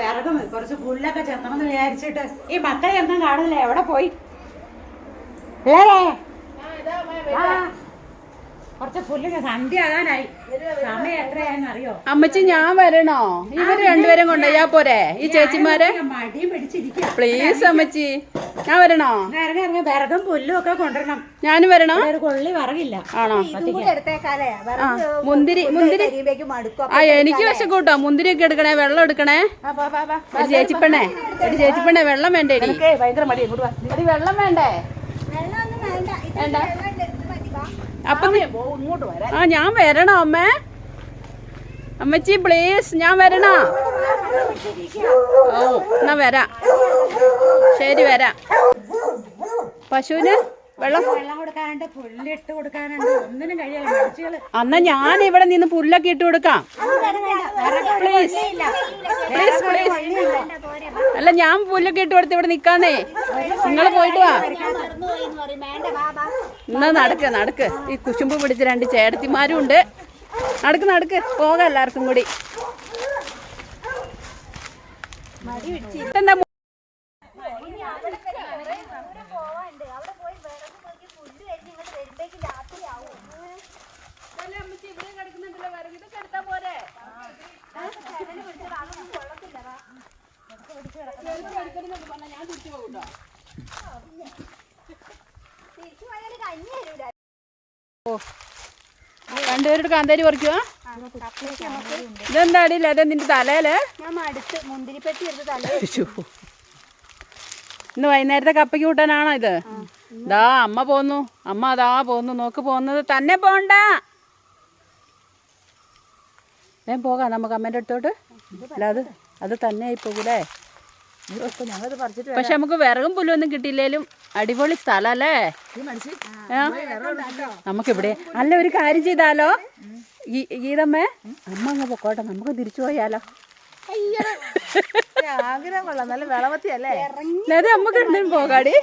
വിറകും. കുറച്ച് പുല്ലൊക്കെ ചെന്നണമെന്ന് വിചാരിച്ചിട്ട്. ഈ മക്കളെ ഒന്നും കാണില്ല എവിടെ പോയി? ആ, കുറച്ച് ഫുള്ള് സന്ധ്യ ആകാനായി സമയം എത്രയാന്ന് അറിയോ? അമ്മച്ചി ഞാൻ വരണോ? ഇവർ രണ്ടുപേരും കൊണ്ടുപോയാ പോരെ? ഈ ചേച്ചിമാരെ? മടി പിടിച്ചിരിക്കുക പ്ലീസ് അമ്മച്ചി. ഞാൻ വരണോ? ഇറങ്ങി ഇറങ്ങി വിറകും പുല്ലും ഒക്കെ കൊണ്ടുവരണം. ഞാനും വരണോ? ഒരു കൊള്ളി വിറകില്ല. ആണോ? ഇതും കൂടെ എടുത്തേക്കാലേ. മുന്തിരി മുന്തിരി. ആ എനിക്ക് വിശക്കൂട്ടോ. മുന്തിരി ഒക്കെ എടുക്കണേ വെള്ളം എടുക്കണേ. ഒരു ചേച്ചിപ്പെണ്ണേ ഒരു ചേച്ചിപ്പണേ വെള്ളം വേണ്ടേ ഭയങ്കര മടി ഇങ്ങോട്ട് വാ. എടി വെള്ളം വേണ്ടേ? വേണ്ട ഇത് വേണ്ട വെള്ളം എടുത്ത് മതി വാ. അപ്പൊ ആ ഞാൻ വരണോ അമ്മേ? അമ്മച്ചി പ്ലീസ് ഞാൻ വരണോ? ഓ എന്നാ വരാം. ശരി വരാം. പശുവിന് വെള്ളം വെള്ളം കൊടുക്കാനുണ്ട് പുല്ലിട്ട് കൊടുക്കാനുണ്ട്. ഒന്നിനും കഴിയില്ല. മടിച്ചുകൾ അന്നാ ഞാൻ ഇവിടെ നിന്ന് പുല്ലൊക്കെ ഇട്ട് കൊടുക്കാം. പ്ലീസ് പ്ലീസ് പ്ലീസ് അല്ല ഞാൻ പുല്ലൊക്കെ ഇട്ട് കൊടുത്ത് ഇവിടെ നിക്കാന്നേ. നിങ്ങൾ പോയിട്ട് വാ. എന്നാ നടക്ക് നടക്ക്. ഈ കുശുമ്പ് പിടിച്ച രണ്ട് ചേട്ടത്തിമാരും ഉണ്ട്. നടക്ക് നടക്ക്. പോകാം എല്ലാവർക്കും കൂടി. എന്താ രണ്ടുപേരുടെ കാന്താരി പറിക്കുവാ? ഇതെന്താടി അതെ നിന്റെ തലയിൽ. ഇന്ന് വൈകുന്നേരത്തെ കപ്പയ്ക്ക് കൂട്ടാനാണോ ഇത്? ദാ അമ്മ പോന്നു. അമ്മ അതാ പോന്നു. നോക്ക് പോകുന്നത് തന്നെ പോണ്ട. ഞാൻ പോകാം. നമുക്ക് അമ്മേന്റെ അടുത്തോട്ട്. അല്ല അത് അത് തന്നെ ആയി പോകൂലേ? ഞങ്ങളത് പറിച്ചിട്ട് പക്ഷെ നമുക്ക് വിറകും പുല്ലൊന്നും കിട്ടിയില്ലേലും അടിപൊളി സ്ഥലല്ലേ? നമുക്ക് നമുക്കിവിടെ അല്ല ഒരു കാര്യം ചെയ്താലോ? ഗീതമ്മേ അമ്മ അങ്ങ് പൊക്കോട്ടെ നമുക്ക് തിരിച്ചു പോയാലോ. ആഗ്രഹം കൊള്ളാം. നല്ല വിളവത്തി അല്ലേ അതെ നമുക്ക് രണ്ടും പോകാടി.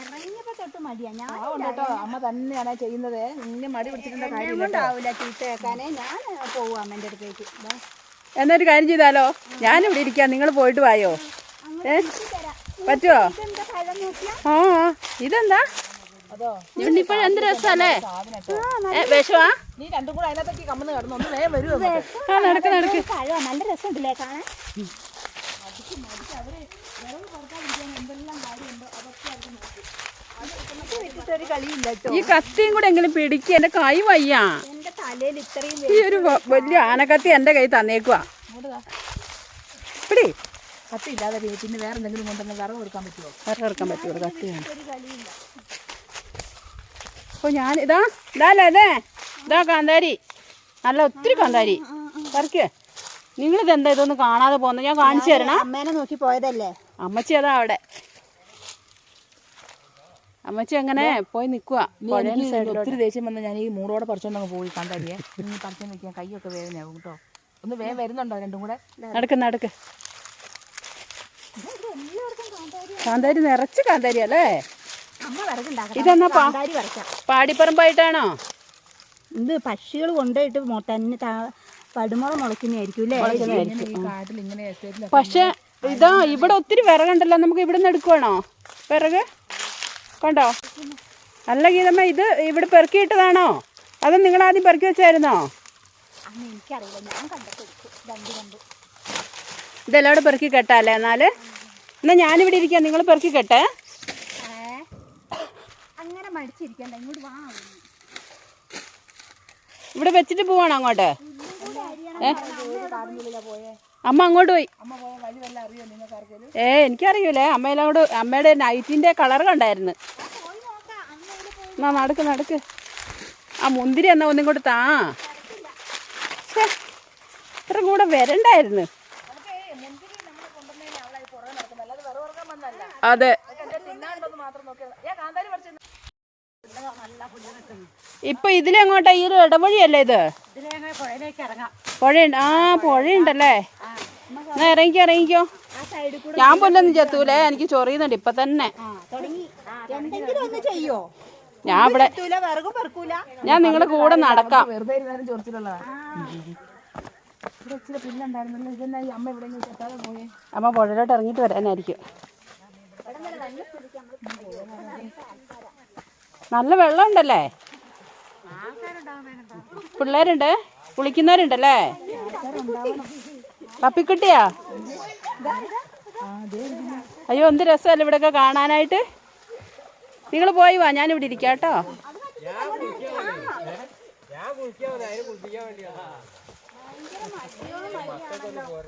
ഇറങ്ങിയപ്പോ തൊട്ട് മടിയാ. ഞാൻ കേട്ടോ? അമ്മ തന്നെയാണ് ചെയ്യുന്നത്. നിന്നെ മടി പിടിച്ചിട്ടുള്ള ഞാൻ പോവും അടുത്തേക്ക്. ദാ, എന്നൊരു കാര്യം ചെയ്താലോ? ഞാനിവിടെ ഇരിക്കാം. നിങ്ങൾ പോയിട്ട് വായോ? പറ്റുമോ ആ. ഇതെന്താ? അതോ? ഇവണ്ടിപ്പോഴും എന്ത് രസമല്ലേ വിഷമാ? നീ രണ്ടും കൂടെ അതിനകത്തേക്ക് കമ്മന്ന് കിടന്നു ഒന്ന് വേഗം വരുമോ ആ നടക്ക് നടക്ക്. നല്ല രസമുണ്ടല്ലേ കാണാൻ? ഈ കത്തിയും കൂടെ എങ്കിലും പിടിക്കുക എന്റെ കൈ വയ്യ. തലയിൽ ഇത്രയും ഈ ഒരു വലിയ ആനക്കത്തി എന്റെ കൈ തന്നേക്കുവാ. പിടി. കത്തി ഇല്ലാതെ പിന്നെ വേറെ എന്തെങ്കിലും കൊണ്ടുവന്ന് വിറവ് കൊടുക്കാൻ പറ്റുമോ? വേറെ എടുക്കാൻ പറ്റുമോ? കത്തിയാണ് അപ്പൊ ഞാൻ ഇതാ ഇതാല്ലേ ഇതാ? കാന്താരി. നല്ല ഒത്തിരി കാന്താരി. പറിക്കേ. നിങ്ങളിത് എന്താ ഇതൊന്നും കാണാതെ പോകുന്നത്? ഞാൻ കാണിച്ചു തരണം. അമ്മേനെ നോക്കി പോയതല്ലേ? അമ്മച്ചി അതാ അവിടെ. അമ്മച്ചി അങ്ങനെ പോയി നിൽക്കുക ഒത്തിരി ദേഷ്യം വന്ന് ഞാൻ ഈ മൂടോടെ പറിച്ചോണ്ടങ്ങ് പോയി കാന്താരിയെ. പറിച്ചു നിൽക്കാൻ കൈയൊക്കെ വേദനയാവും കേട്ടോ. ഒന്ന് വേഗം വരുന്നുണ്ടോ രണ്ടും കൂടെ? നടക്ക് നടക്ക്. കാന്താരി നിറച്ച് കാന്താരി അല്ലേ? ഇതെന്നാ പാടിപ്പറമ്പായിട്ടാണോ? ഇത് പക്ഷികൾ കൊണ്ടുപോയിട്ട് തന്നെ പടുമുള മുളയ്ക്കുന്നതായിരിക്കും അല്ലേ? പക്ഷെ ഇതാ ഇവിടെ ഒത്തിരി വിറകുണ്ടല്ലോ നമുക്ക് ഇവിടെ നിന്ന് എടുക്കുവാണോ? വിറക്? കണ്ടോ? അല്ല ഗീതമ്മ ഇത് ഇവിടെ പെറുക്കിയിട്ടതാണോ? അത് നിങ്ങൾ ആദ്യം പെറുക്കി വെച്ചായിരുന്നോ? ഇതെല്ലാം കൂടെ പെറുക്കി കെട്ടാല്ലേ എന്നാൽ? എന്നാ ഞാനിവിടെ ഇരിക്കാം. നിങ്ങൾ പെറുക്കി കെട്ടേ? അങ്ങനെ മടിച്ചിരിക്കണ്ട. ഇങ്ങോട്ട് വാ. ഇവിടെ വെച്ചിട്ട് പോവാണോ അങ്ങോട്ട്? അമ്മ അങ്ങോട്ട് പോയി. ഏ എനിക്കറിയൂലേ. അമ്മയിലോട് അമ്മയുടെ നൈറ്റിന്റെ കളർ കണ്ടായിരുന്നു. എന്നാ നടക്ക് നടക്ക്. ആ മുന്തിരി എന്നാ ഒന്നും കൂടെ താ ഇത്ര കൂടെ വരണ്ടായിരുന്നു. അതെ. ഇപ്പൊ ഇതിലെങ്ങോട്ടാ ഈ ഒരു ഇടവഴിയല്ലേ ഇത്? പുഴയുണ്ട്. ആ പുഴയുണ്ടല്ലേ? എന്നാ ഇറങ്ങിക്കോ ഇറങ്ങിക്കോ. ഞാൻ പൊല്ലൊന്നും ചെത്തൂലേ. എനിക്ക് ചൊറിയുന്നുണ്ട് ഇപ്പൊ തന്നെ. ഞാൻ ഇവിടെ ഞാൻ നിങ്ങളുടെ കൂടെ നടക്കാം. അമ്മ പുഴയിലോട്ട് ഇറങ്ങിട്ട് വരാനായിരിക്കും. നല്ല വെള്ളം ഉണ്ടല്ലേ പിള്ളേരുണ്ട്? കുളിക്കുന്നവരുണ്ടല്ലേ? പപ്പിക്കുട്ടിയാ? അയ്യോ എന്ത് രസമല്ലേ ഇവിടെയൊക്കെ കാണാനായിട്ട്? നിങ്ങൾ പോയി വാ ഞാനിവിടെ ഇരിക്കാം കേട്ടോ.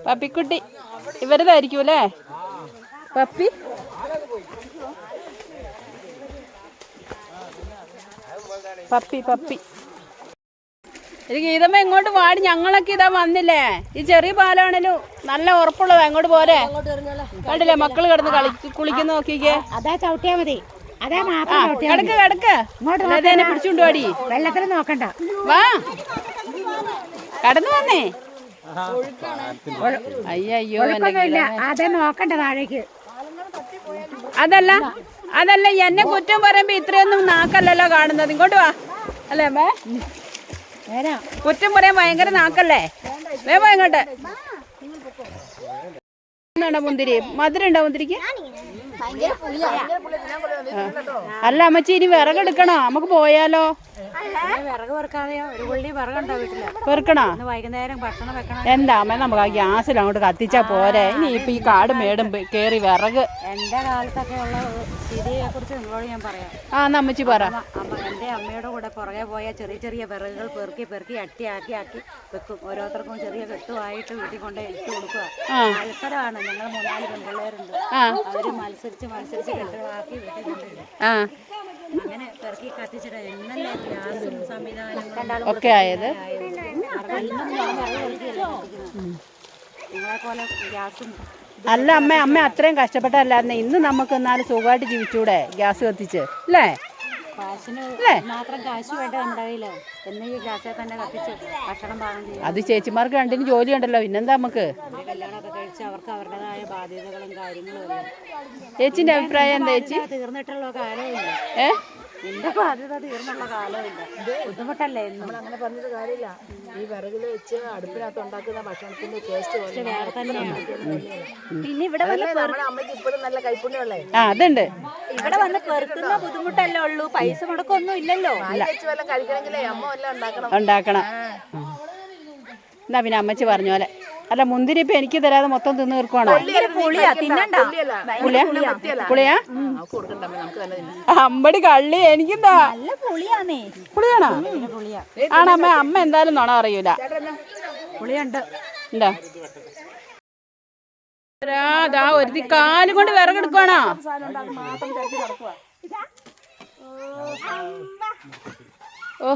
പപ്പിക്കുട്ടി ഇവരതായിരിക്കും അല്ലേ പപ്പി? Puppy puppy. ഇത് ഗീതമ്മ ഇങ്ങോട്ട് പാടി ഞങ്ങളൊക്കെ ഇതാ വന്നില്ലേ? ഈ ചെറിയ പാലാണേലും നല്ല ഉറപ്പുള്ളതാ. ഇങ്ങോട്ട് പോരെ. കണ്ടില്ലേ? മക്കൾ കിടന്ന് കളി കുളിക്കുന്ന നോക്കിക്കേ. അതാ ചവിട്ടിയാ മതി. അതാ മാത്രം കിടക്ക് കിടക്ക്. ഇങ്ങോട്ട് പിടിച്ചുകൊണ്ട് വാടി. വെള്ളത്തിൽ നോക്കണ്ട. വാ. കടന്നു വന്നേ. അയ്യോ അതെ നോക്കണ്ട താഴേക്ക്. അതല്ല അതല്ല എന്നെ കുറ്റം പറയുമ്പോ ഇത്രയൊന്നും നാക്കല്ലല്ലോ കാണുന്നത്. ഇങ്ങോട്ട് വാ. അല്ലേ അമ്മേ? കുറ്റം പറയാൻ ഭയങ്കര നാക്കല്ലേ? വേഗം ഇങ്ങോട്ട്. മുന്തിരി? മധുരം ഉണ്ടോ മുന്തിരിക്ക്? അല്ല അമ്മച്ചി ഇനി വിറകെടുക്കണോ നമുക്ക് പോയാലോ? വിറക് പെറുക്കാതെയോ ഒരു പുള്ളി വിറകുണ്ടോ വീട്ടിൽ. പെറുക്കണോ ഇന്ന് വൈകുന്നേരം ഭക്ഷണം വെക്കണം. എന്താ അമ്മ നമുക്ക് ആ ഗ്യാസിൽ അങ്ങോട്ട് കത്തിച്ചാ പോരെ? ഇനി ഇപ്പൊ ഈ കാട് മേടും കേറി വിറക്. എന്റെ കാലത്തൊക്കെ ഉള്ള സ്ഥിതിയെ കുറിച്ച് നിങ്ങളോട് ഞാൻ പറയാം. ആ നമ്മച്ചി പറ. എന്റെ അമ്മ അമ്മയുടെ കൂടെ പുറകെ പോയ ചെറിയ ചെറിയ വിറകുകൾ പെറുക്കി പെറുക്കി അട്ടി ആക്കി ആക്കി വെക്കും. ഓരോരുത്തർക്കും ചെറിയ കെട്ടുമായിട്ട് വീട്ടിൽ കൊണ്ട് ഇട്ട് കൊടുക്കുക. മത്സരമാണ്. ഞങ്ങൾ മൂന്നാൽ പെൺപിള്ളേരുണ്ട്. അവർ മത്സരിച്ച് മത്സരിച്ച് കെട്ടുകളാക്കി വീട്ടിൽ കൊണ്ടിടും ഒക്കെ ആയത്? അല്ല അമ്മ അമ്മ അത്രയും കഷ്ടപ്പെട്ടല്ലായിരുന്നേ ഇന്ന് നമുക്ക് എന്നാലും സുഖമായിട്ട് ജീവിച്ചൂടെ ഗ്യാസ് കത്തിച്ച് അല്ലേ? അത് ചേച്ചിമാർക്ക് രണ്ടിനും ജോലി ഉണ്ടല്ലോ പിന്നെന്താ നമുക്ക്? ചേച്ചിന്റെ അഭിപ്രായം എന്താ ചേച്ചി? തീർന്നിട്ടുള്ള കാലമില്ല ഏ? നിന്റെ ബാധ്യത തീർന്നുള്ള കാലമില്ല. ബുദ്ധിമുട്ടല്ലേ നമ്മൾ അങ്ങനെ പറഞ്ഞത് കാര്യമില്ല. ഈ വിറകിൽ വെച്ച് അടുപ്പിനകത്ത് ഉണ്ടാക്കുന്ന ഭക്ഷണത്തിന്റെ ടേസ്റ്റ് വേറെ തന്നെയാണ്. പിന്നെ ഇവിടെ നമ്മുടെ അമ്മയ്ക്ക് ഇപ്പോഴും നല്ല കൈപ്പുണ്യമുള്ളേ? ആ അതുണ്ട്. ഇവിടെ വന്ന് പെറുക്കുന്ന ബുദ്ധിമുട്ടല്ലേ ഉള്ളൂ? പൈസ മുടക്കൊന്നും ഇല്ലല്ലോ? കഴിക്കണമെങ്കിലേ അമ്മ ഉണ്ടാക്കണം. ഉണ്ടാക്കണം. എന്നാ പിന്നെ അമ്മച്ചി പറഞ്ഞ പോലെ. അല്ല മുന്തിരി ഇപ്പൊ എനിക്ക് തരാതെ മൊത്തം തിന്നു തീർക്കുവാണോ? പുളിയാ തിന്നണ്ട. പുളിയാ? പുളിയാ നമുക്ക് കൊടുക്കണ്ട അമ്മേ, നമുക്ക് തന്നെ തിന്നാം. അമ്പടി കള്ളി എനിക്കെന്താ? പുളിയാണോ? പുളിയാ. ആണമ്മ അമ്മ എന്തായാലും നുണ അറിയൂല പുളിയുണ്ട്. ദാ ഒരുത്തി കാലും കൊണ്ട് വിറകെടുക്കുവാണോ? ഓ.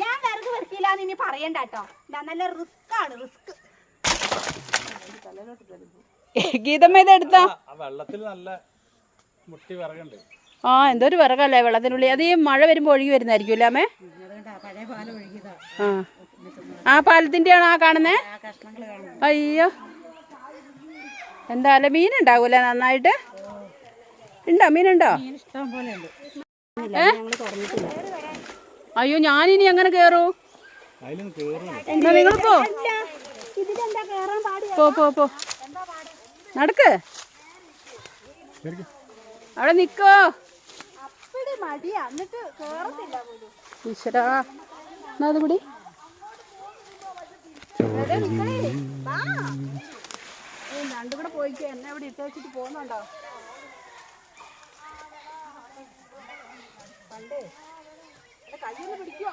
ഞാൻ വിറക് വെറുക്കില്ലാന്ന് ഇനി പറയണ്ട കേട്ടോ. നല്ല റിസ്ക് ആണ് റിസ്ക്. ഗീതമ്മ ഇത് എടുത്തോ? ആ വെള്ളത്തിൽ നല്ല മുട്ടി വിറകുണ്ട്. ആ എന്തൊരു വിറകല്ലേ വെള്ളത്തിനുള്ളിൽ? അത് ഈ മഴ വരുമ്പോൾ ഒഴുകി വരുന്നതായിരിക്കും അല്ലേ അമ്മേ? ആ. പാലത്തിന്റെ ആണോ ആ കാണുന്നേ? അയ്യോ. എന്തായാലും മീനുണ്ടാവൂല മീനുണ്ടാവൂലേ നന്നായിട്ട്? ഉണ്ടോ? മീനുണ്ടോ ഇഷ്ടം പോലെ ഉണ്ട്. ഏ? അയ്യോ ഞാനിനി അങ്ങനെ കേറൂ? എന്നാ നിങ്ങൾ പോ പോ പോ പോ. നടക്ക്. അവിടെ നിക്കോ. ഈശ്വരാ. എന്നാ അതുകൂടി പിടി. രണ്ടും കൂടെ പോയിക്കോ. എന്നെ ഇവിടെ ഇട്ട് വെച്ചിട്ട് പോകുന്നുണ്ടോ? പണ്ടേ. കയ്യിൽ പിടിക്കോ.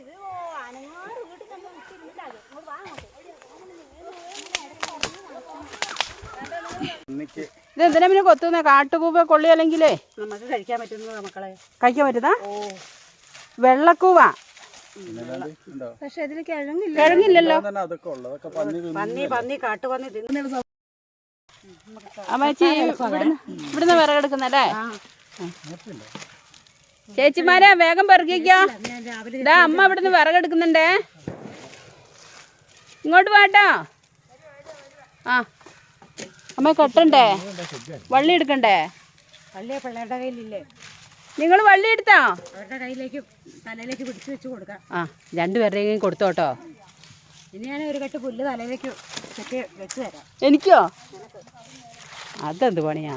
ഇത് ഓ അനങ്ങാറ് വീട്ടിൽ നമ്മൾ വിട്ടിരുന്നില്ല ഇങ്ങോട്ട് വാ അങ്ങോട്ട്. അന്നിക്ക് ഇത് എന്തിനാ പിന്നെ കൊത്തുന്ന? കാട്ടുകൂവ കൊള്ളി അല്ലെങ്കിലേ? നമുക്ക് കഴിക്കാൻ പറ്റുന്നത് മക്കളെ. കഴിക്കാൻ പറ്റുന്ന വെള്ളക്കൂവ. പക്ഷെ അതിൽ കിഴങ്ങില്ല കിഴങ്ങില്ലല്ലോ. അതൊക്കെ ഉള്ളതൊക്കെ പന്നി പന്നി പന്നി കാട്ടുപന്നി തിന്നു അമ്മച്ചി ഇവിടുന്ന് ഇവിടുന്ന് വിറകെടുക്കുന്നല്ലേ ചേച്ചിമാരെ വേഗം പെറുക്കിക്കോ. ഇതാ അമ്മ ഇവിടുന്ന് വിറകെടുക്കുന്നുണ്ടേ. ഇങ്ങോട്ട് വാട്ടോ. ആ. അമ്മ കെട്ടണ്ടേ? വള്ളി എടുക്കണ്ടേ? നിങ്ങൾ വള്ളി എടുത്താ? അവരുടെ കയ്യിലേക്ക് തലയിലേക്ക് പിടിച്ചു വെച്ച് കൊടുക്കാം. ആ രണ്ടുപേരുടെയും കൊടുത്തോട്ടോ. ഇനി ഞാൻ ഒരു കെട്ട് പുല്ല് തലയിലേക്ക് ചെത്തി വെച്ച് തരാം. എനിക്കോ? അതെന്ത് പണിയാ?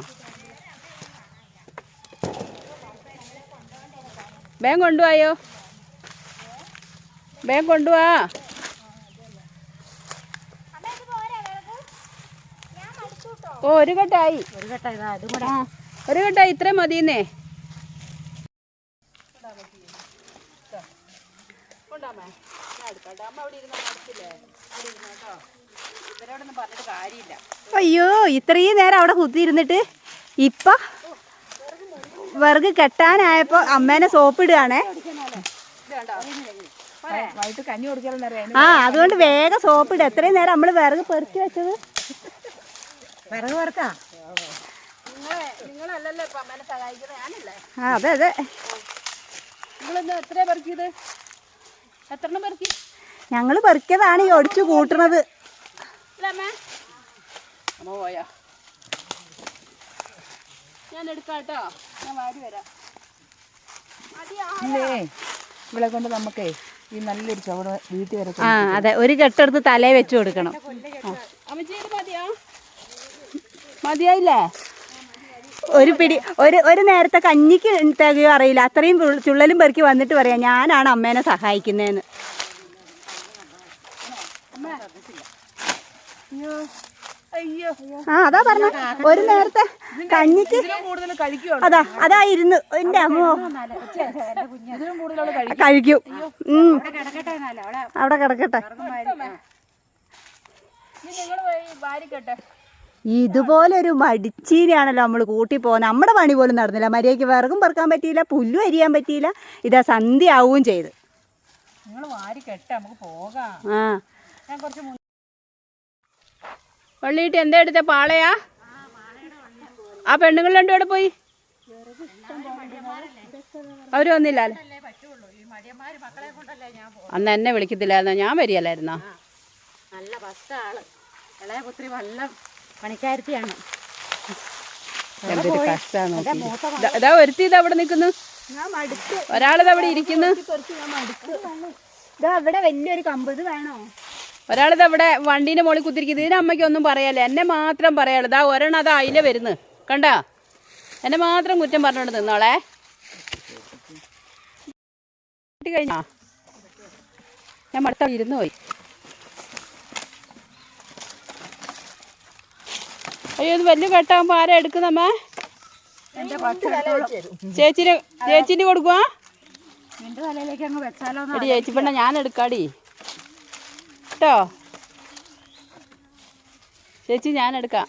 വേഗം കൊണ്ടുപോയോ വേഗം കൊണ്ടുപോവാ ഓ ഒരു കെട്ടായി. ഒരു കെട്ട ഇതാ അതും ഒരു കെട്ടായി. ഇത്രയും മതിയെന്നേ ഇവരോടൊന്നും പറഞ്ഞിട്ട് കാര്യമില്ല അയ്യോ ഇത്രയും നേരം അവിടെ കുത്തിയിരുന്നിട്ട് ഇപ്പൊ വിറക് കെട്ടാനായപ്പോ അമ്മേനെ സോപ്പിടുകയാണേ ആ അതുകൊണ്ട് വേഗം സോപ്പിടുക എത്രയും നേരം നമ്മൾ വിറക് പെറുക്കി വെച്ചത്. വിറക് വറക്കാ ആ അതെ അതെ. ഞങ്ങൾ ഞങ്ങൾ പെറുക്കിയതാണ് ഈ ഒടിച്ചു കൂട്ടണത്. അമ്മേ അമ്മ പോയാ? ഞാൻ എടുക്കാം കേട്ടോ ഞാൻ വാരി വരാം. ഇവിടെ കൊണ്ട് നമുക്കേ ഈ നല്ലൊരു ചുവട് വീട്ടിൽ വരെ ആ അതെ. ഒരു കെട്ടെടുത്ത് തലേ വെച്ച് കൊടുക്കണം. അമ്മച്ചി ഇത് മതിയോ? മതിയായില്ലേ? ഒരു പിടി ഒരു ഒരു നേരത്തെ കഞ്ഞിക്ക് തികയോ അറിയില്ല. അത്രയും ചുള്ള- ചുള്ളലും പെറുക്കി വന്നിട്ട് പറയാം ഞാനാണ് അമ്മേനെ സഹായിക്കുന്നതെന്ന് അയ്യോ ആ അതാ പറഞ്ഞ. ഒരു നേരത്തെ കഞ്ഞിക്ക് അതാ അതാ ഇരുന്ന് എന്റെ അമ്മോ. കഴിക്കും. അവിടെ കിടക്കട്ടെ ഇതുപോലൊരു മടിച്ചീരിയാണല്ലോ നമ്മൾ കൂട്ടി പോകുന്നത് നമ്മുടെ പണി പോലും നടന്നില്ല. മര്യാദയ്ക്ക് വിറകും പെറുക്കാൻ പറ്റിയില്ല പുല്ലും അരിയാൻ പറ്റിയില്ല. ഇതാ സന്ധ്യ ആവുകയും ചെയ്ത് ആ. പള്ളിയിട്ട് എന്താ എടുത്ത പാളയാ? ആ പെണ്ണുങ്ങൾ രണ്ടും എവിടെ പോയി? അവർ വന്നില്ല അന്ന് എന്നെ വിളിക്കത്തില്ലായിരുന്നോ? ഞാൻ വരികയല്ലായിരുന്നോ? നല്ല ബസ് ആൾ. ഇളയ പുത്രി നല്ല പണിക്കാരത്തിയാണ്. എന്തൊരു ദാ ഒരുത്തി ഇതാ അവിടെ നിൽക്കുന്നു. ഒരാളിതാ അവിടെ ഇരിക്കുന്നു. ഇതാ ഇവിടെ വലിയൊരു കമ്പത് ഇത് വേണോ? ഒരാളിത് അവിടെ വണ്ടീന്റെ മുകളിൽ കുത്തിരിക്കുന്നത് ഇതിന് അമ്മയ്ക്ക് ഒന്നും പറയാല്ല എന്നെ മാത്രം പറയാളൂ ഇതാ ഒരെണ്ണം അതാ അതിലെ വരുന്നു. കണ്ടാ? എന്നെ മാത്രം കുറ്റം പറഞ്ഞോണ്ട് നിന്നോളെ. കഴിഞ്ഞാ? ഞാൻ മടുത്ത ഇരുന്ന് പോയി. അയ്യോ ഇത് വലിയ കെട്ടാകുമ്പോ ആരാ എടുക്കുന്നമ്മ ചേച്ചിന് ചേച്ചിന് കൊടുക്കുവാ? ചേച്ചി പെണ്ണ ഞാൻ എടുക്കാടി. കേട്ടോ? ചേച്ചി ഞാൻ എടുക്കാം.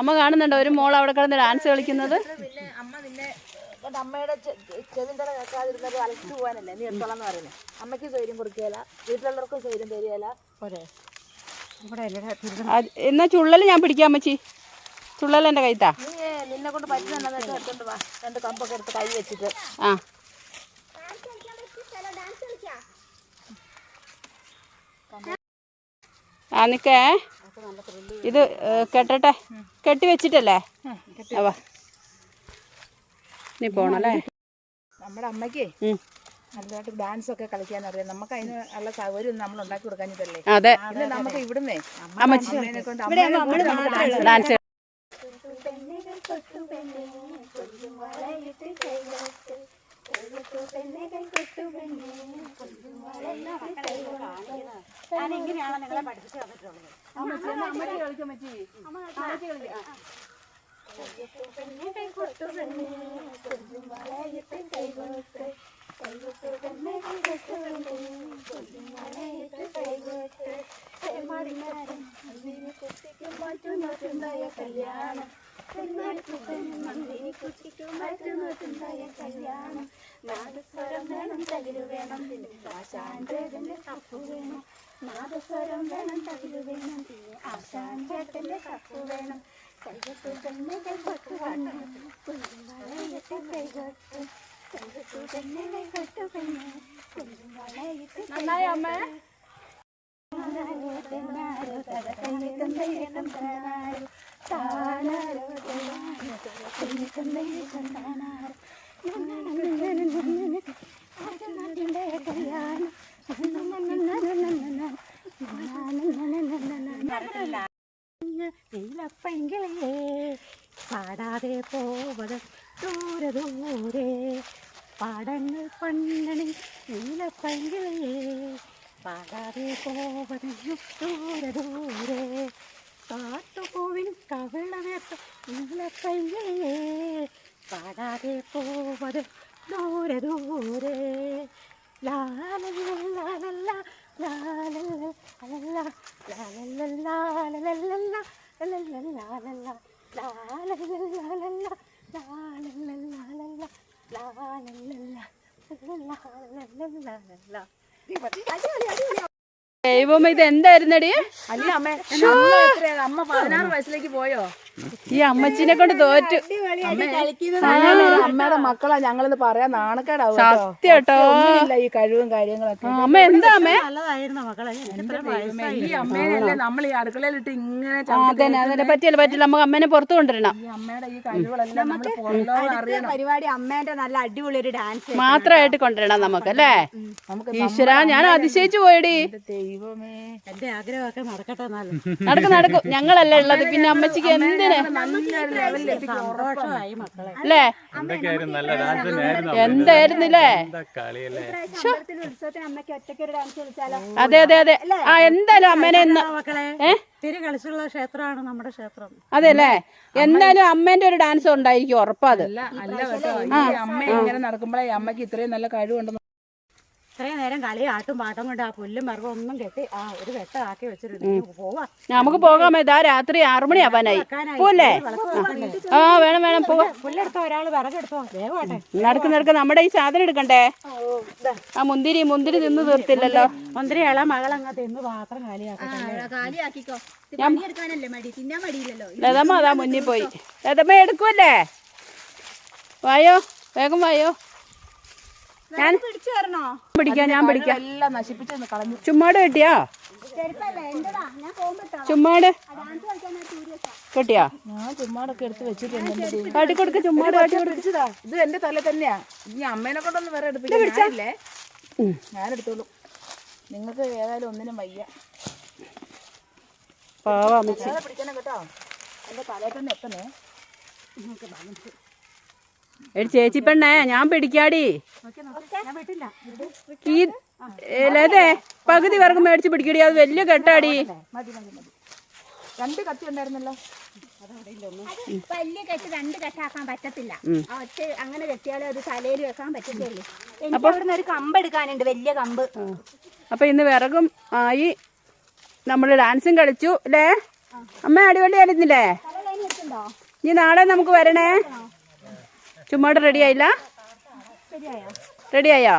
അമ്മ കാണുന്നുണ്ടോ? ഒരു മോൾ അവിടെ കിടന്ന് ഡാൻസ് കളിക്കുന്നത്. അമ്മ നിന്നെ കൊണ്ട് അമ്മയുടെ ചെവിന്റെ കേൾക്കാതിരുന്നത് അലച്ചു പോകാനല്ലേ? നീ എടുത്തോളാം എന്ന് പറയുന്നത് അമ്മയ്ക്ക് സൗകര്യം കൊടുക്കുകയില്ല. വീട്ടിലുള്ളവർക്കും സൗകര്യം തരികയില്ല. പോരെ. ഇവിടെ എല്ലാ തിരുവനന്തപുരം. അത് എന്നാ ചുള്ളൽ ഞാൻ പിടിക്കാം അമ്മച്ചി. ചുള്ളൽ എന്റെ കൈത്താ. നിന്നെ കൊണ്ട് പറ്റുന്ന രണ്ട് കമ്പൊക്കെ എടുത്ത് കൈ വെച്ചിട്ട്. ആ. ആ നിക്കേ ഇത് കെട്ടട്ടെ. കെട്ടി വെച്ചിട്ടല്ലേ? അവ. നീ പോണല്ലേ? നമ്മുടെ അമ്മയ്ക്ക്. നല്ലതായിട്ട് ഡാൻസ് ഒക്കെ കളിക്കാൻ അറിയാം. നമുക്ക് അതിന് ഉള്ള സൗകര്യം നമ്മൾ ഉണ്ടാക്കി കൊടുക്കാഞ്ഞിട്ടല്ലേ? അതെ. നമുക്ക് ഇവിടുന്നേ എങ്ങനെയാണ് നിങ്ങളെ പഠിപ്പിച്ചു തന്നിട്ടുള്ളത്? കല്യാണം കുട്ടിക്ക് മറ്റുന്നോട്ടുണ്ടായ കല്യാണം നാദസ്വരം വേണം തകിര് വേണം പിന്നെ കാശാന്തേജന്റെ കപ്പ് വേണം. അമ്മച്ചി അമ്മേനെ കൊണ്ട് അമ്മേനെ കൊണ്ട് നമുക്ക് dance ഡാൻസ് ഞാൻ ഇങ്ങനെയാണ് നിങ്ങളെ പഠിപ്പിച്ചു തന്നിട്ടുള്ളത് നന്നായി അമ്മേ? നീലപ്പൈങ്കിളേ പാടാതെ പോവത് ദൂരെ ദൂരെ. പാടങ്ങൾ പണ്ടണി നീലപ്പൈങ്കിളേ. പാടാതെ പോവത് ദൂരെ ദൂരെ. കാട്ടുപൂവിൻ കവിളവേത്ത നീലപ്പൈങ്കിളേ. പാടാതെ പോവത് ദൂരെ ദൂരെ. ദൈവം ഇത് എന്തായിരുന്നടി അല്ല അമ്മേ അമ്മ പതിനാറ് വയസ്സിലേക്ക് പോയോ? ഈ അമ്മച്ചിനെ കൊണ്ട് തോറ്റു. അമ്മയുടെ മക്കളാ. ഞങ്ങളിത് പറയാൻ നാണക്കേടാവും സത്യം കേട്ടോ. ഈ കഴിവും കാര്യങ്ങളൊക്കെ. അമ്മ എന്താ അമ്മേ? നല്ലതായിരുന്നു മക്കളെ. എനിക്ക് ഇത്ര വയസ്സായി? ഈ അമ്മേനല്ലേ നമ്മൾ ഈ അടുക്കളയിലിട്ട് ഇങ്ങനെ അതന്നെ അതിനെ പറ്റിയല്ല പറ്റില്ല നമുക്ക് അമ്മേനെ പുറത്തു കൊണ്ടുവരണം. ഈ അമ്മയുടെ ഈ കഴിവുകളെല്ലാം നമ്മൾ പുറലോകം അറിയണം. പരിപാടി അമ്മേന്റെ നല്ല അടിപൊളി ഒരു ഡാൻസ് മാത്രമായിട്ട് കൊണ്ടുവരണം നമുക്ക് അല്ലേ? ഈശ്വര ഞാൻ അതിശയിച്ചു പോയടി. ദൈവമേ. എന്റെ ആഗ്രഹമൊക്കെ നടക്കട്ടെ നടക്കും നടക്കും. ഞങ്ങളല്ലേ ഉള്ളത്. പിന്നെ അമ്മച്ചിക്ക് എന്തിന് അല്ലേ? എന്തായിരുന്നില്ലേ? അതെ അതെ അതെ. ആ എന്തായാലും അമ്മേനെ ഇന്ന് ക്ഷേത്രമാണ് നമ്മുടെ ക്ഷേത്രം. അതെ അല്ലേ? എന്തായാലും അമ്മേന്റെ ഒരു ഡാൻസ് ഉണ്ടായിരിക്കും ഉറപ്പാ അത്. അല്ല അല്ല കേട്ടോ. അമ്മ ഇങ്ങനെ നടക്കുമ്പോഴേ അമ്മയ്ക്ക് അമ്മയ്ക്ക് ഇത്രയും നല്ല കഴിവുണ്ടെന്ന് ഇത്രയും നേരം കളി ആട്ടും പാട്ടും കൊണ്ട് ആ പുല്ലും മരവും ഒന്നും കെട്ടി ആ ഒരു വെട്ട ആക്കി വെച്ചിരുന്നു പോവാ. നമുക്ക് പോകാം ഇതാ രാത്രി ആറുമണി ആവാനായി. പോലെ ആ വേണം വേണം. പോവാ. ഒരാൾ ഒരാൾ വിറകെടുത്തോ നടക്ക് നടക്ക്. നമ്മുടെ ഈ സാധനം എടുക്കണ്ടേ? ആ മുന്തിരി മുന്തിരി തിന്ന് തീർത്തില്ലല്ലോ. മുന്തിരി ഇള മകളങ്ങ തിന്ന് പാത്രം കാലിയാക്കിക്കോ. പണിയെടുക്കാനല്ലേ മടി? തിന്നാൻ മടിയില്ലല്ലോ. ലതമ്മ അതാ മുന്നിൽ പോയി. ലതമ്മ എടുക്കുമല്ലേ വായോ വേഗം വായോ. ഞാൻ പിടിക്കാം ഞാൻ പിടിക്കാം. എല്ലാം നശിപ്പിച്ചെന്ന് കളഞ്ഞു. ചുമ്മാട് കെട്ടിയാ? ചുമ്മാട്. കെട്ടിയാ? ചുമ്മാടൊക്കെ എടുത്ത് വെച്ചിട്ടുണ്ട് കാട്ടി കൊടുക്ക് ചുമ്മാട് കാട്ടി കൊടുക്ക് ഇത് എന്റെ തല തന്നെയാ. ഇനി അമ്മേനെ കൊണ്ടൊന്ന് വേറെ എടുപ്പിച്ചില്ലേ ഞാൻ എടുത്തോളൂ നിങ്ങൾക്ക് ഏതായാലും ഒന്നിനും വയ്യ. പാവാ പിടിക്കണം കേട്ടോ. എന്റെ തലയിൽ തന്നെ എത്തണേ. എടി ചേച്ചി പെണ്ണേ ഞാൻ പിടിക്കാടി. ഞാൻ വിട്ടില്ല ഈ ലതേ പകുതി വിറക് മേടിച്ച് പിടിക്കടി അത് വലിയ കെട്ടാടി. മതി മതി മതി രണ്ട് കത്തി ഉണ്ടായിരുന്നല്ലോ. വലിയ കെട്ട് രണ്ട് കെട്ടാക്കാൻ പറ്റത്തില്ല. ആ ഒറ്റ അങ്ങനെ കെട്ടിയാലേ അത് തലയിൽ വെക്കാൻ പറ്റത്തുള്ളൂ. എനിക്ക് അവിടുന്ന് ഒരു കമ്പ് എടുക്കാനുണ്ട് വലിയ കമ്പ്. അപ്പൊ ഇന്ന് വിറകും ആയി നമ്മൾ ഡാൻസും കളിച്ചു അല്ലേ? അമ്മ അടിപൊളി ആയിരുന്നില്ലേ ഇനി നാളെ നമുക്ക് വരണേ? ചുമ്മാട് റെഡി ആയില്ല? റെഡി ആയോ?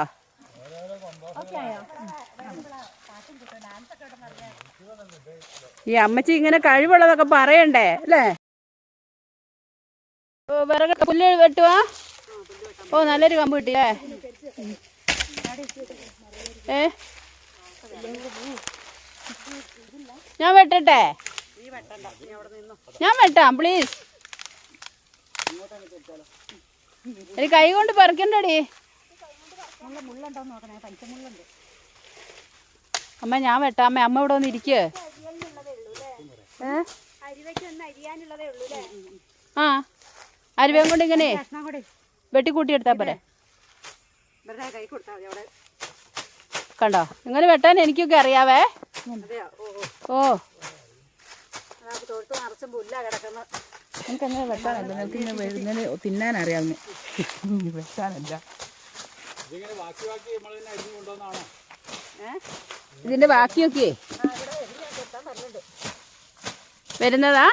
ഈ അമ്മച്ചി ഇങ്ങനെ കഴിവുള്ളതൊക്കെ പറയണ്ടേ അല്ലേ? വിറക് പുല്ല് വെട്ടുവാ? ഓ നല്ലൊരു കമ്പ് കിട്ടിയേ ഏ? ഞാൻ വെട്ടട്ടെ? ഞാൻ വെട്ടാം പ്ലീസ് ഒരു കൈ കൊണ്ട് പറിക്കണ്ടടി. അമ്മ ഞാൻ വെട്ടാ. അമ്മ അമ്മ ഇവിടെ ഒന്ന് ഇരിക്ക് അരിവയ്ക്കൊന്ന് അരിയാനുള്ളതേ ഉള്ളൂ അല്ലേ ആ അരുവേം കൊണ്ട് ഇങ്ങനെ ഭക്ഷണം വെട്ടിക്കൂട്ടി എടുത്താ പോരെ. കണ്ടോ? ഇങ്ങനെ വെട്ടാൻ എനിക്കൊക്കെ അറിയാവേ. ഓ തൊഴുത്ത് നിറച്ചും പുല്ലാ കിടക്കുന്നത് നിങ്ങൾക്ക് അങ്ങനെ വെട്ടാനല്ല നിങ്ങൾക്ക് ഇങ്ങനെ വരുന്നതിന് തിന്നാൻ അറിയാവുന്ന വെട്ടാനല്ല. ഇതിന്റെ ബാക്കിയൊക്കെ വരുന്നതാ?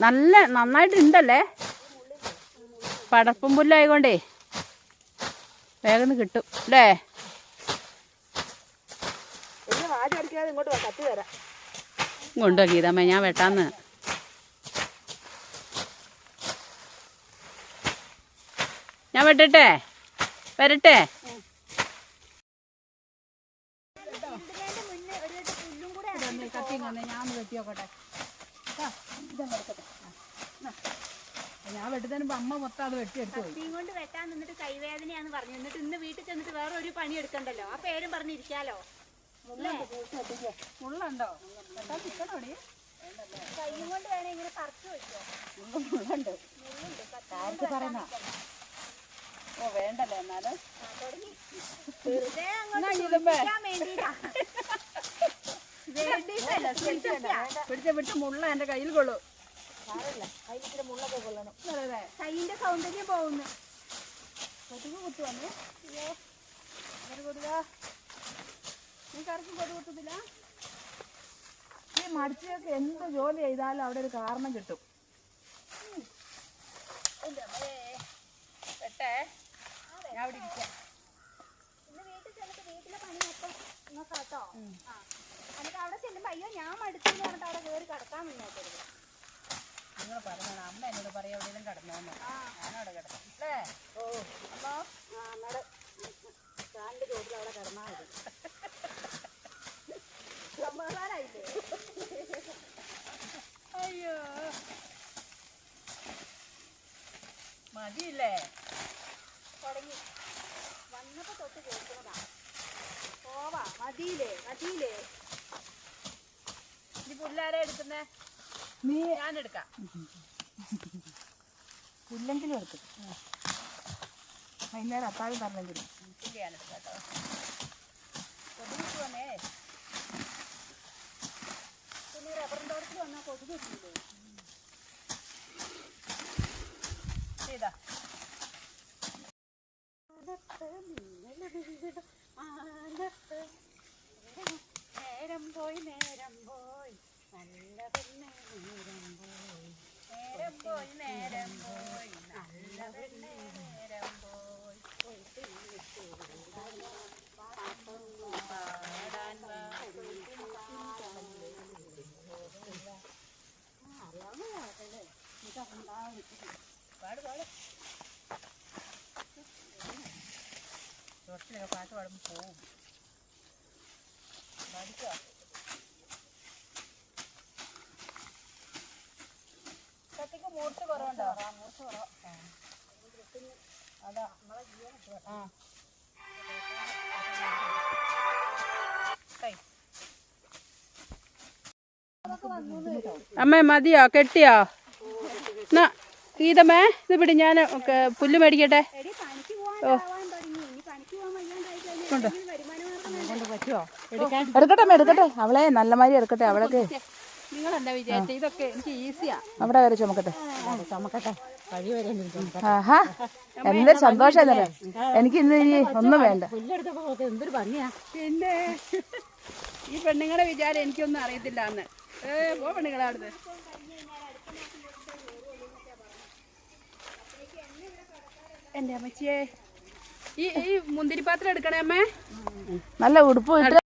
നല്ല നന്നായിട്ട് നന്നായിട്ടുണ്ടല്ലേ പടപ്പും പുല്ലായതുകൊണ്ടേ വേഗം കിട്ടും അല്ലേ എന്നെ ഇങ്ങോട്ട് വാ, കത്തി തരാം കൊണ്ടോ ഗീതമ്മ ഞാൻ വെട്ടാന്ന് ഞാൻ വെട്ടട്ടെ വരട്ടെ ഞാൻ വെട്ടുന്നതിന് മുമ്പ് അമ്മ മൊത്തം അത് വെട്ടിയെടുത്തു കത്തിയും കൊണ്ട് വെട്ടാൻ നിന്നിട്ട് കൈവേദനയാന്ന് പറഞ്ഞു. എന്നിട്ട് ഇന്ന് വീട്ടിൽ ചെന്നിട്ട് വേറെ ഒരു പണി എടുക്കണ്ടല്ലോ? ആ പേരും പറഞ്ഞിരിക്കാലോ മുള്ളുണ്ടോ? വെട്ടാൻ ചിക്കനോടി കൈയും കൊണ്ട് വേണേ ഇങ്ങനെ പറിച്ചു വെച്ചോ. ആർക്ക് പറയുന്ന? ഓ വേണ്ടല്ലോ എന്നാലും? വെറുതെ. വേണ്ടിട്ടാ. പിടിച്ച വിട്ട് മുള്ള എന്റെ കയ്യിൽ കൊള്ളു. കൈയിന്റെ സൗന്ദര്യം പോകുന്നു. കൊതുക് കുത്തു വന്നേ അയ്യോ. ഒരു കൊതുക. നിങ്ങൾക്ക് ആർക്കും കൊതു കുത്തുന്നില്ല? ഈ മടിച്ചൊക്കെ എന്ത് ജോലി ചെയ്താലും അവിടെ ഒരു കാരണം കിട്ടും. വെട്ടേ. ഞാൻ അവിടെ ഇരിക്കാം. എന്നിട്ട് ചെല്ലുമ്പോ അയ്യോ ഞാൻ മടുത്തു പറഞ്ഞിട്ട് അവിടെ കയറി കിടക്കാൻ മുന്നോട്ടരുത് നിങ്ങൾ പറഞ്ഞാണ് അമ്മ എന്നോട് പറയാം എവിടെയെങ്കിലും കിടന്നോന്ന്. ഞാനവിടെ കിടന്നു. അല്ലേ? ഓ അമ്മോ. ആ എന്നോട് കാലിന്റെ ചോട്ടിൽ അവിടെ കിടന്നാൽ മതി. സമാധാനായില്ലേ? അയ്യോ. മതിയില്ലേ? തുടങ്ങി. വന്നപ്പോ തൊട്ട് കേൾക്കുന്നതാ. പോവാ. മതിയില്ലേ? മതിയില്ലേ? ഇനി പുല്ലാരെ എടുക്കുന്നേ? നീ ഞാനെടുക്കാം. പുല്ലെങ്കിലും എടുക്കും. വൈകുന്നേരം അത്താഴം പറഞ്ഞെങ്കിലും. പുല്ല് ഞാനെടുക്കാം കേട്ടോ. കൊതുക് കുത്തു വന്നേ. പിന്നെ റബ്ബറിൻ തോട്ടത്തിൽ വന്നാൽ കൊതുക് വെച്ചില്ലേ ഇതാ നേരം പോയി നേരം പോയി നല്ല പെണ്ണെ നേരം പോയി നേരം പോയി നേരം പോയി നല്ല പെണ്ണേ നേരം പോയി പാടാൻ വാ പാട് പാട് തൊട്ടിലൊക്കെ പാട്ട് പാടുമ്പോൾ പോവും. പഠിക്കോ കത്തിക്ക് മൂർച്ച കുറവുണ്ടോ? മൂർച്ച അതാ ആ. അമ്മേ മതിയോ? കെട്ടിയോ? എന്നാ ഗീതമ്മേ ഇത് പിടി ഞാൻ പുല്ല് മേടിക്കട്ടെ? എടി എടുക്കട്ടെ എടുക്കട്ടെ. അവളെ നല്ല മാതിരി എടുക്കട്ടെ അവളൊക്കെ. എന്താ ഇതൊക്കെ എനിക്ക് ഈസിയാ. അവിടെ വരെ ചുമക്കട്ടെ. ചുമക്കട്ടെ. വഴി വരെ ആഹാ എന്തൊരു സന്തോഷം എനിക്ക് ഇന്ന് ഇനി ഒന്നും വേണ്ട. എന്തൊരു ഭംഗിയാ. പിന്നെ ഈ പെണ്ണുങ്ങളെ വിചാരം എനിക്കൊന്നും അറിയത്തില്ല അന്ന്. ഏ പോ പെണ്ണുങ്ങളെ അവിടുന്ന്. എന്റെ അമ്മച്ചിയെ ഈ ഈ മുന്തിരിപ്പാത്രം എടുക്കണേ അമ്മേ? നല്ല ഉടുപ്പ് ഇട്ട്